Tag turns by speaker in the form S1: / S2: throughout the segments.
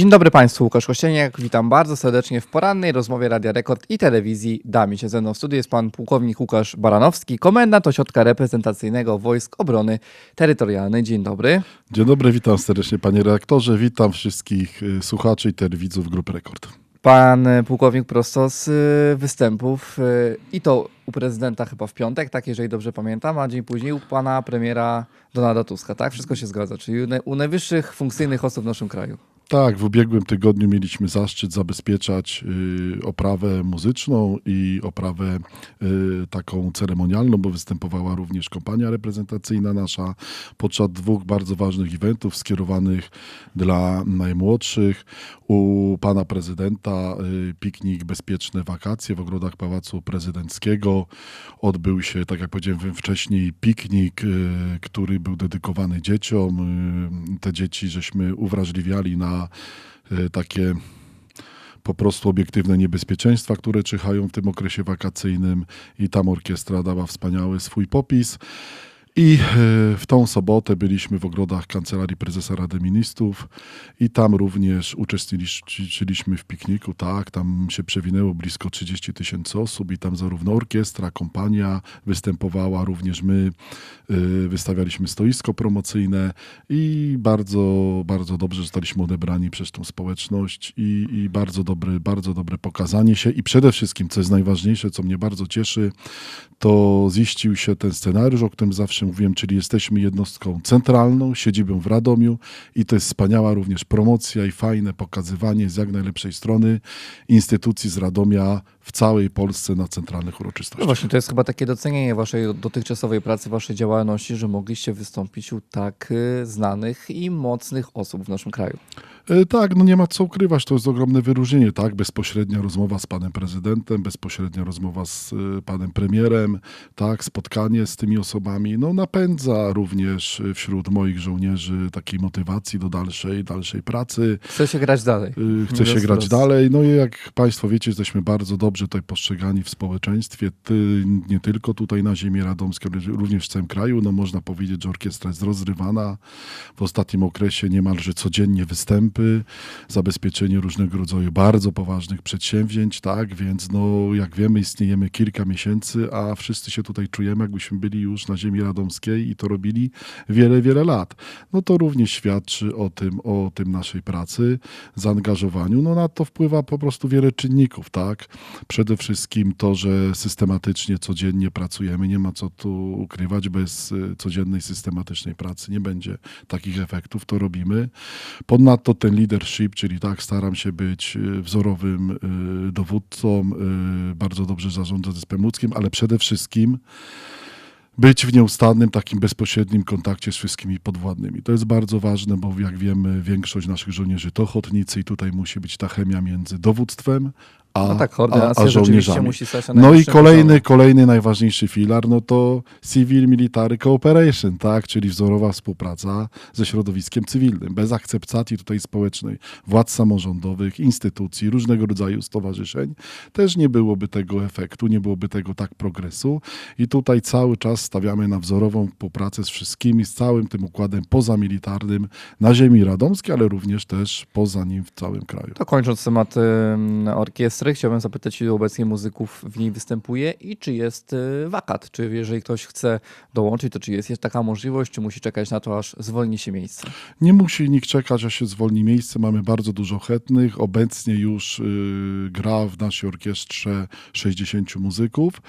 S1: Dzień dobry Państwu, Łukasz Kościeniak. Witam bardzo serdecznie w porannej rozmowie Radia Rekord i telewizji Dami się ze mną w studiu jest pan pułkownik Łukasz Baranowski, komendant ośrodka reprezentacyjnego Wojsk Obrony Terytorialnej. Dzień dobry.
S2: Dzień dobry, witam serdecznie panie redaktorze, witam wszystkich y, słuchaczy i telewidzów Grupy Rekord.
S1: Pan e, pułkownik prosto z e, występów i to u prezydenta chyba w piątek, tak jeżeli dobrze pamiętam, a dzień później u pana premiera Donalda Tuska, tak? Wszystko się zgadza, czyli u najwyższych funkcyjnych osób w naszym kraju.
S2: Tak, w ubiegłym tygodniu mieliśmy zaszczyt zabezpieczać y, oprawę muzyczną i oprawę y, taką ceremonialną, bo występowała również kompania reprezentacyjna nasza podczas dwóch bardzo ważnych eventów skierowanych dla najmłodszych. U pana prezydenta y, piknik Bezpieczne Wakacje w ogrodach Pałacu Prezydenckiego. Odbył się, tak jak powiedziałem wcześniej, piknik, y, który był dedykowany dzieciom. Y, Te dzieci żeśmy uwrażliwiali na y, takie po prostu obiektywne niebezpieczeństwa, które czyhają w tym okresie wakacyjnym i tam orkiestra dała wspaniały swój popis. I e, w tą sobotę byliśmy w ogrodach Kancelarii Prezesa Rady Ministrów i tam również uczestniczyliśmy w pikniku, tak, tam się przewinęło blisko 30 tysięcy osób i tam zarówno orkiestra, kompania występowała, również my e, wystawialiśmy stoisko promocyjne i bardzo, bardzo dobrze zostaliśmy odebrani przez tą społeczność i, i bardzo, dobre, bardzo dobre pokazanie się. I przede wszystkim, co jest najważniejsze, co mnie bardzo cieszy, to ziścił się ten scenariusz, o którym zawsze mówiłem, czyli jesteśmy jednostką centralną, siedzibą w Radomiu i to jest wspaniała również promocja i fajne pokazywanie z jak najlepszej strony instytucji z Radomia w całej Polsce na centralnych
S1: No
S2: uroczystościach.
S1: właśnie, to jest chyba takie docenienie waszej dotychczasowej pracy, waszej działalności, że mogliście wystąpić u tak y, znanych i mocnych osób w naszym kraju.
S2: E, Tak, no nie ma co ukrywać, to jest ogromne wyróżnienie, tak? Bezpośrednia rozmowa z panem prezydentem, bezpośrednia rozmowa z e, panem premierem, tak? Spotkanie z tymi osobami, no napędza również wśród moich żołnierzy takiej motywacji do dalszej, dalszej pracy.
S1: Chce się grać dalej.
S2: Y, Chce się grać dalej. No i jak Państwo wiecie, jesteśmy bardzo dobrze tutaj postrzegani w społeczeństwie, ty, nie tylko tutaj na ziemi radomskiej, ale również w całym kraju. No można powiedzieć, że orkiestra jest rozrywana. W ostatnim okresie niemalże codziennie występy, zabezpieczenie różnego rodzaju bardzo poważnych przedsięwzięć, tak, więc no jak wiemy istniejemy kilka miesięcy, a wszyscy się tutaj czujemy, jakbyśmy byli już na ziemi radomskiej i to robili wiele, wiele lat. No to również świadczy o tym, o tym naszej pracy, zaangażowaniu. No na to wpływa po prostu wiele czynników, tak? Przede wszystkim to, że systematycznie, codziennie pracujemy. Nie ma co tu ukrywać, bez y, codziennej, systematycznej pracy nie będzie takich efektów. To robimy. Ponadto ten leadership, czyli tak, staram się być y, wzorowym y, dowódcą, bardzo dobrze zarządzać zespołem ludzkim, ale przede wszystkim być w nieustannym, takim bezpośrednim kontakcie z wszystkimi podwładnymi. To jest bardzo ważne, bo jak wiemy, większość naszych żołnierzy to ochotnicy i tutaj musi być ta chemia między dowództwem a,
S1: No tak,
S2: a, a żołnierzami.
S1: musi stać na
S2: No i kolejny, kolejny najważniejszy filar, no to Civil Military Cooperation, tak, czyli wzorowa współpraca ze środowiskiem cywilnym, bez akceptacji tutaj społecznej władz samorządowych, instytucji, różnego rodzaju stowarzyszeń, też nie byłoby tego efektu, nie byłoby tego tak progresu i tutaj cały czas stawiamy na wzorową współpracę z wszystkimi, z całym tym układem pozamilitarnym na ziemi radomskiej, ale również też poza nim w całym kraju.
S1: To kończąc temat ym, orkiestry, chciałbym zapytać, ilu obecnie muzyków w niej występuje i czy jest y, wakat? Czy jeżeli ktoś chce dołączyć, to czy jest, taka możliwość, czy musi czekać na to, aż zwolni się miejsce?
S2: Nie musi nikt czekać, aż się zwolni miejsce. Mamy bardzo dużo chętnych. Obecnie już y, gra w naszej orkiestrze 60 muzyków.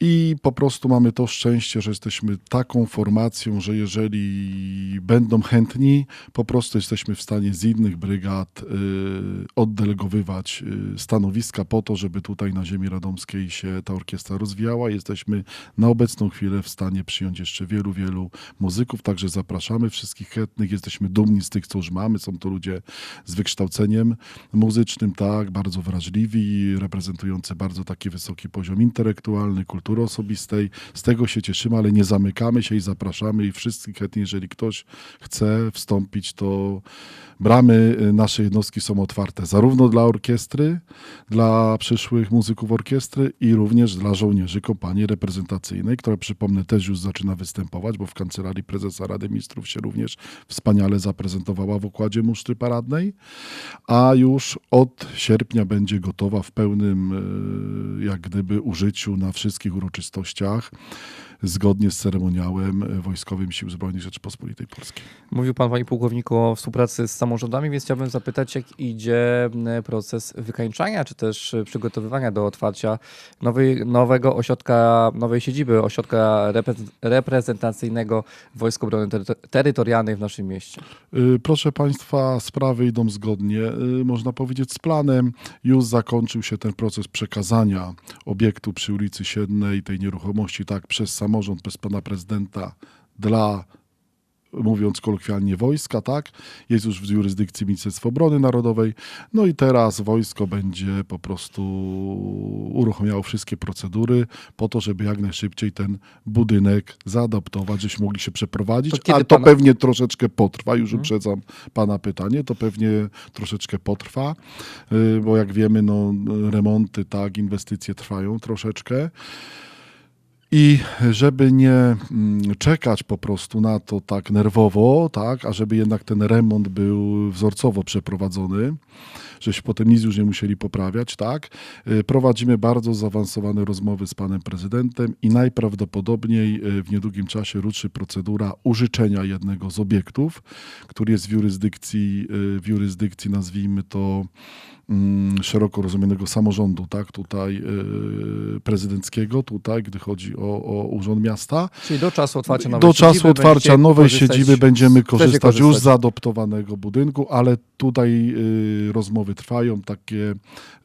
S2: I po prostu mamy to szczęście, że jesteśmy taką formacją, że jeżeli będą chętni, po prostu jesteśmy w stanie z innych brygad y, oddelegowywać y, stanowiska po to, żeby tutaj na ziemi radomskiej się ta orkiestra rozwijała. Jesteśmy na obecną chwilę w stanie przyjąć jeszcze wielu, wielu muzyków, także zapraszamy wszystkich chętnych. Jesteśmy dumni z tych, co już mamy. Są to ludzie z wykształceniem muzycznym, tak, bardzo wrażliwi, reprezentujący bardzo taki wysoki poziom intelektualny, kulturalny kultury osobistej. Z tego się cieszymy, ale nie zamykamy się i zapraszamy i wszystkich chętnie, jeżeli ktoś chce wstąpić, to bramy y, naszej jednostki są otwarte zarówno dla orkiestry, dla przyszłych muzyków orkiestry i również dla żołnierzy kompanii reprezentacyjnej, która przypomnę też już zaczyna występować, bo w kancelarii prezesa Rady Ministrów się również wspaniale zaprezentowała w układzie musztry paradnej, a już od sierpnia będzie gotowa w pełnym y, jak gdyby użyciu na wszystkich uroczystościach zgodnie z ceremoniałem y, wojskowym Sił Zbrojnych Rzeczypospolitej Polskiej.
S1: Mówił pan, panie pułkowniku, o współpracy z samorządami, więc chciałbym zapytać, jak idzie proces wykańczania, czy też y, przygotowywania do otwarcia nowej, nowego ośrodka, nowej siedziby ośrodka repre- reprezentacyjnego Wojsk Obrony Tery- Terytorialnej w naszym mieście.
S2: Y, Proszę Państwa, sprawy idą zgodnie, można powiedzieć, z planem. Już zakończył się ten proces przekazania obiektu przy ulicy Siednej, tej nieruchomości, tak, przez samorząd, przez pana prezydenta dla mówiąc kolokwialnie, wojska, tak? Jest już w jurysdykcji Ministerstwa Obrony Narodowej. No i teraz wojsko będzie po prostu uruchamiało wszystkie procedury po to, żeby jak najszybciej ten budynek zaadaptować, żebyśmy mogli się przeprowadzić.
S1: To kiedy
S2: A to
S1: pana-
S2: pewnie troszeczkę potrwa, już uprzedzam pana pytanie, to pewnie troszeczkę potrwa, y, bo jak wiemy, no, remonty, tak, inwestycje trwają troszeczkę. I żeby nie mm, czekać po prostu na to tak nerwowo, tak, a żeby jednak ten remont był wzorcowo przeprowadzony, żeśmy potem nic już nie musieli poprawiać, tak, y, prowadzimy bardzo zaawansowane rozmowy z panem prezydentem i najprawdopodobniej y, w niedługim czasie ruszy procedura użyczenia jednego z obiektów, który jest w jurysdykcji, y, w jurysdykcji nazwijmy to szeroko rozumianego samorządu, tak, tutaj y, prezydenckiego, tutaj, gdy chodzi o, o Urząd Miasta.
S1: Czyli do czasu otwarcia nowej
S2: Do
S1: siedziby
S2: czasu otwarcia nowej
S1: korzystać-
S2: siedziby będziemy
S1: chcecie
S2: korzystać już z
S1: korzystać.
S2: zaadoptowanego budynku, ale tutaj y, rozmowy trwają, takie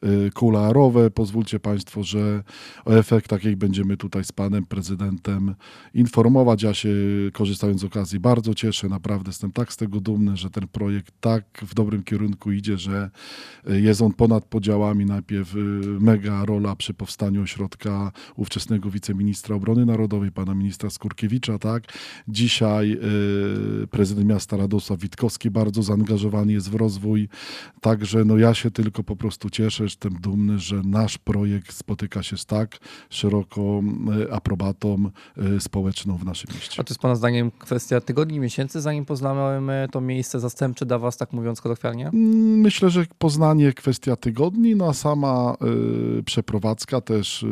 S2: y, kuluarowe. Pozwólcie Państwo, że o efektach ich będziemy tutaj z Panem Prezydentem informować. Ja się, korzystając z okazji, bardzo cieszę. Naprawdę jestem tak z tego dumny, że ten projekt tak w dobrym kierunku idzie, że y, jest on ponad podziałami. Najpierw y, mega rola przy powstaniu ośrodka ówczesnego wiceministra obrony narodowej, pana ministra Skurkiewicza, tak. Dzisiaj y, prezydent miasta Radosław Witkowski bardzo zaangażowany jest w rozwój. Także no ja się tylko po prostu cieszę, jestem dumny, że nasz projekt spotyka się z tak szeroką y, aprobatą społeczną w naszym mieście.
S1: A to jest Pana zdaniem kwestia tygodni, miesięcy, zanim poznamy to miejsce zastępcze dla Was, tak mówiąc kolokwialnie?
S2: Mm, Myślę, że Poznanie kwestia tygodni, no a sama y, przeprowadzka też y,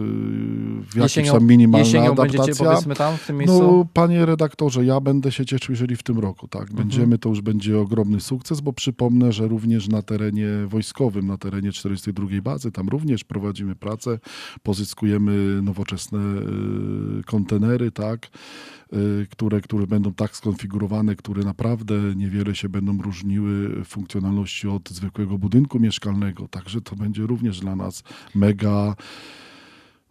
S2: w jakimś tam minimalna
S1: jesienią
S2: adaptacja.
S1: powiedzmy tam, w tym miejscu?
S2: No, panie redaktorze, ja będę się cieszył, jeżeli w tym roku, tak.
S1: Mhm.
S2: Będziemy, to już będzie ogromny sukces, bo przypomnę, że również na terenie wojskowym, na terenie 42 bazy, tam również prowadzimy pracę, pozyskujemy nowoczesne y, kontenery, tak, które, które będą tak skonfigurowane, które naprawdę niewiele się będą różniły funkcjonalności od zwykłego budynku mieszkalnego, także to będzie również dla nas mega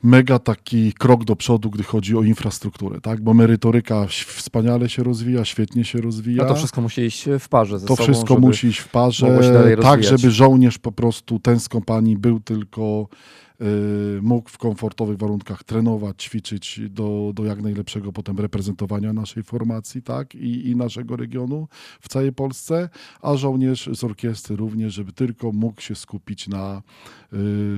S2: mega taki krok do przodu, gdy chodzi o infrastrukturę, tak? Bo merytoryka wspaniale się rozwija, świetnie się rozwija.
S1: No to wszystko musi iść w parze ze
S2: To
S1: sobą,
S2: wszystko
S1: żeby...
S2: musi iść w parze, tak, żeby żołnierz po prostu ten z kompanii był tylko y, mógł w komfortowych warunkach trenować, ćwiczyć do, do jak najlepszego potem reprezentowania naszej formacji, tak, i, i naszego regionu w całej Polsce, a żołnierz z orkiestry również, żeby tylko mógł się skupić na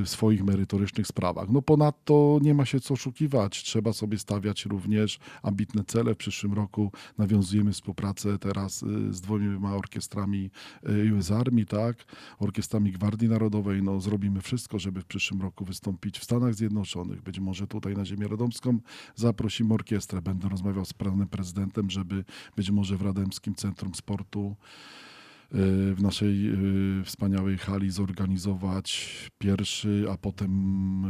S2: y, swoich merytorycznych sprawach. No ponadto nie ma się co oszukiwać, trzeba sobie stawiać również ambitne cele. W przyszłym roku nawiązujemy współpracę teraz y, z dwoma orkiestrami y, US Army, tak, orkiestrami Gwardii Narodowej. No zrobimy wszystko, żeby w przyszłym roku wystąpić w Stanach Zjednoczonych. Być może tutaj na ziemię radomską zaprosimy orkiestrę. Będę rozmawiał z panem prezydentem, żeby być może w Radomskim Centrum Sportu w naszej y, wspaniałej hali zorganizować pierwszy, a potem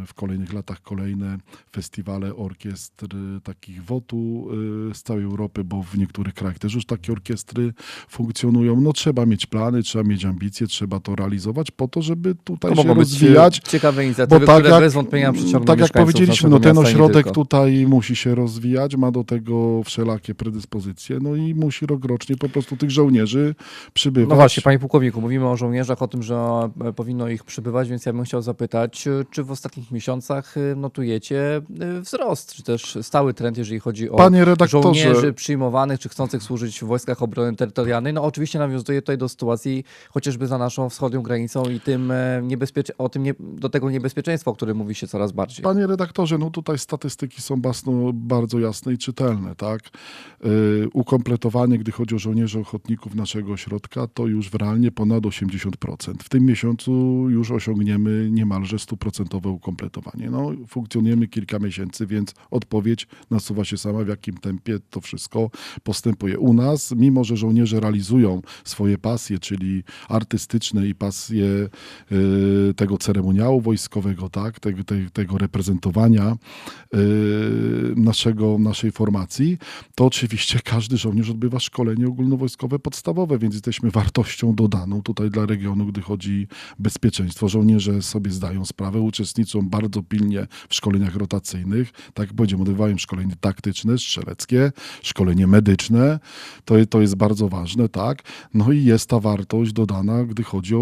S2: w kolejnych latach kolejne festiwale orkiestr takich WOTU y, z całej Europy, bo w niektórych krajach też już takie orkiestry funkcjonują. No trzeba mieć plany, trzeba mieć ambicje, trzeba to realizować po to, żeby tutaj
S1: To
S2: się rozwijać.
S1: ciekawe inicjatywy,
S2: Bo tak
S1: które
S2: jak,
S1: bez wątpienia przyciągną
S2: tak jak powiedzieliśmy, no ten ośrodek tutaj musi się rozwijać, ma do tego wszelakie predyspozycje, no i musi rokrocznie po prostu tych żołnierzy przybywać.
S1: No właśnie, panie pułkowniku, mówimy o żołnierzach, o tym, że e, powinno ich przybywać, więc ja bym chciał zapytać, e, czy w ostatnich miesiącach e, notujecie wzrost, czy też stały trend, jeżeli chodzi o żołnierzy przyjmowanych, czy chcących służyć w wojskach obrony terytorialnej? No oczywiście nawiązuje tutaj do sytuacji chociażby za naszą wschodnią granicą i tym niebezpiecze- o tym nie, do tego niebezpieczeństwa, o którym mówi się coraz bardziej.
S2: Panie redaktorze, no tutaj statystyki są basno, bardzo jasne i czytelne, tak? Ukompletowanie, gdy chodzi o żołnierzy ochotników naszego ośrodka, to już w realnie ponad 80%. W tym miesiącu już osiągniemy niemalże stuprocentowe ukompletowanie. No, funkcjonujemy kilka miesięcy, więc odpowiedź nasuwa się sama, w jakim tempie to wszystko postępuje. U nas, mimo że żołnierze realizują swoje pasje, czyli artystyczne i pasje yy, tego ceremoniału wojskowego, tak, tego, te, tego reprezentowania yy, naszego, naszej formacji, to oczywiście każdy żołnierz odbywa szkolenie ogólnowojskowe podstawowe, więc jesteśmy wartością dodaną tutaj dla regionu, gdy chodzi bezpieczeństwo. Żołnierze sobie zdają sprawę, uczestniczą bardzo pilnie w szkoleniach rotacyjnych, tak jak powiedziałem, odbywają szkolenie taktyczne, strzeleckie, szkolenie medyczne, to, to jest bardzo ważne, tak. No i jest ta wartość dodana, gdy chodzi o,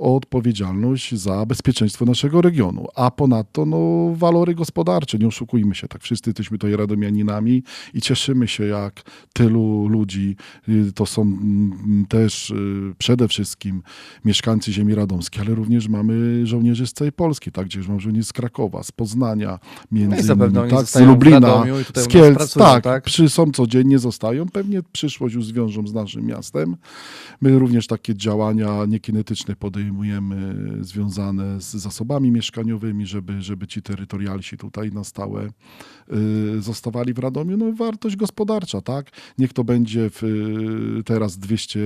S2: o odpowiedzialność za bezpieczeństwo naszego regionu. A ponadto no, walory gospodarcze, nie oszukujmy się, tak wszyscy jesteśmy tutaj radomianinami i cieszymy się, jak tylu ludzi, y, to są mm, też y, przede wszystkim mieszkańcy ziemi radomskiej, ale również mamy żołnierzy z całej Polski, tak? Gdzie już mam żołnierzy z Krakowa, z Poznania, między
S1: no
S2: innymi, tak? z Lublina, z Kielc,
S1: pracują,
S2: tak,
S1: tak?
S2: Przy, są codziennie, zostają. Pewnie przyszłość już zwiążą z naszym miastem. My również takie działania niekinetyczne podejmujemy związane z zasobami mieszkaniowymi, żeby, żeby ci terytorialsi tutaj na stałe y, zostawali w Radomiu. No wartość gospodarcza, tak? Niech to będzie w, y, teraz 200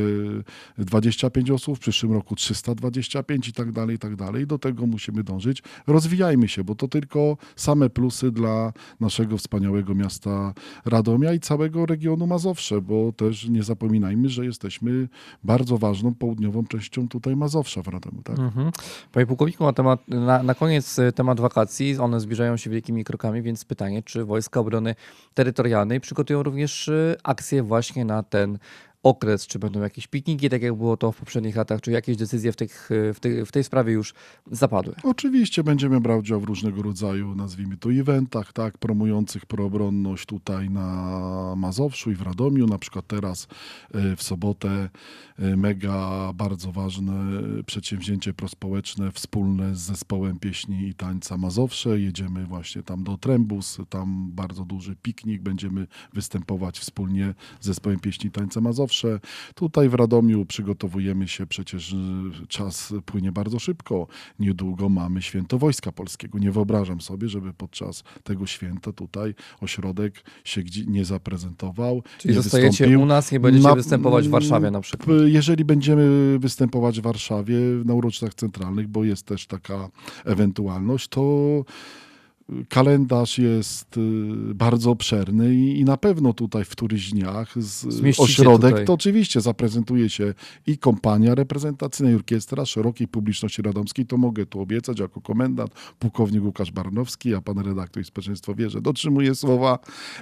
S2: 25 osób, w przyszłym roku 325 i tak dalej, i tak dalej. Do tego musimy dążyć. Rozwijajmy się, bo to tylko same plusy dla naszego wspaniałego miasta Radomia i całego regionu Mazowsze, bo też nie zapominajmy, że jesteśmy bardzo ważną południową częścią tutaj Mazowsza w Radomiu. Tak?
S1: Mhm. Panie pułkowniku, na, temat, na, na koniec e, temat wakacji, one zbliżają się wielkimi krokami, więc pytanie, czy Wojska Obrony Terytorialnej przygotują również e, akcję właśnie na ten okres? Czy będą jakieś pikniki, tak jak było to w poprzednich latach? Czy jakieś decyzje w, tych, e, w, tej, w tej sprawie już zapadły?
S2: Oczywiście będziemy brać udział w różnego rodzaju, nazwijmy to, eventach, tak, promujących proobronność tutaj na Mazowszu i w Radomiu. Na przykład teraz e, w sobotę e, mega bardzo ważne przedsięwzięcie prospołeczne wspólne z zespołem pieśni i tańca Mazowsze. Jedziemy właśnie tam do Trembus, tam bardzo duży piknik, będziemy występować wspólnie z zespołem pieśni i tańca Mazowsze. Tutaj w Radomiu przygotowujemy się, przecież y, czas płynie bardzo szybko. Niedługo mamy święto Wojska Polskiego. Nie wyobrażam sobie, żeby podczas tego święta tutaj ośrodek się gdzie nie zaprezentował.
S1: Czyli
S2: nie
S1: zostajecie
S2: wystąpił.
S1: u nas, nie będziecie
S2: Na-
S1: występować w Warszawie na przykład?
S2: Jeżeli będziemy występować w Warszawie na uroczystościach centralnych, bo jest też taka ewentualność, to kalendarz jest y, bardzo obszerny i, i na pewno tutaj w którychś dniach z,
S1: Zmieścicie
S2: ośrodek
S1: tutaj.
S2: to oczywiście zaprezentuje się i kompania reprezentacyjna, i orkiestra szerokiej publiczności radomskiej, to mogę tu obiecać jako komendant, pułkownik Łukasz Barnowski, a pan redaktor i społeczeństwo wie, że dotrzymuje słowa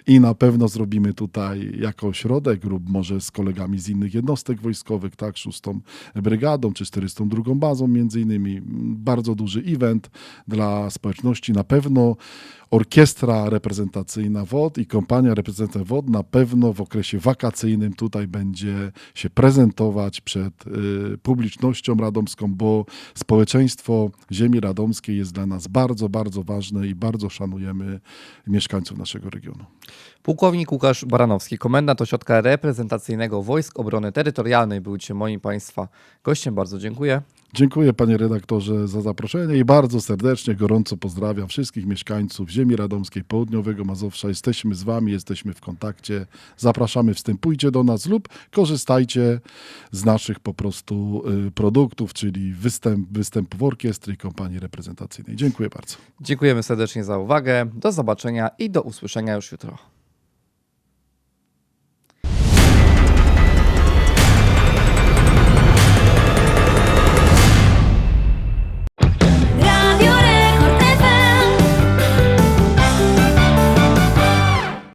S2: i na pewno zrobimy tutaj jako ośrodek lub może z kolegami z innych jednostek wojskowych, tak, szóstą brygadą czy 402 bazą między innymi. Bardzo duży event dla społeczności. Na pewno orkiestra reprezentacyjna WOD i kompania reprezentacyjna WOD na pewno w okresie wakacyjnym tutaj będzie się prezentować przed y, publicznością radomską, bo społeczeństwo ziemi radomskiej jest dla nas bardzo, bardzo ważne i bardzo szanujemy mieszkańców naszego regionu.
S1: Pułkownik Łukasz Baranowski, komendant ośrodka reprezentacyjnego Wojsk Obrony Terytorialnej, był dzisiaj moim Państwa gościem. Bardzo dziękuję.
S2: Dziękuję panie redaktorze za zaproszenie i bardzo serdecznie, gorąco pozdrawiam wszystkich mieszkańców ziemi radomskiej, południowego Mazowsza. Jesteśmy z wami, jesteśmy w kontakcie. Zapraszamy, wstępujcie do nas lub korzystajcie z naszych po prostu y, produktów, czyli występ, występów orkiestry i kompanii reprezentacyjnej. Dziękuję bardzo.
S1: Dziękujemy serdecznie za uwagę. Do zobaczenia i do usłyszenia już jutro.